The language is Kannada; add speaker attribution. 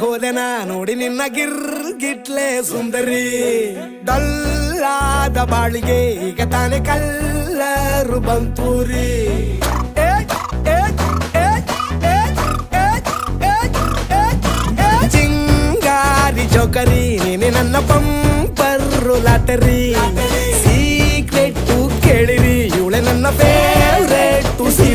Speaker 1: ಹೋದೆನ ನೋಡಿ ನಿನ್ನ ಗಿರ್ ಗಿಟ್ಲೆ ಸುಂದರಿ. ಡಲ್ಲಾದ ಬಾಳಿಗೆ ಈಗ ತಾನೆ ಕಲ್ಲರು ಬಂತೂರಿ. ಜಿಂಗಾರಿ ಜೋಕರಿ, ನೀನೆ ನನ್ನ ಪಂಪರು ಲಾಟರಿ. ಸೀಕ್ರೆಟ್ ಕೇಳಿರಿ, ಇವಳೆ ನನ್ನ ಫೇವ್ರೆಟ್ ಸೀವೆ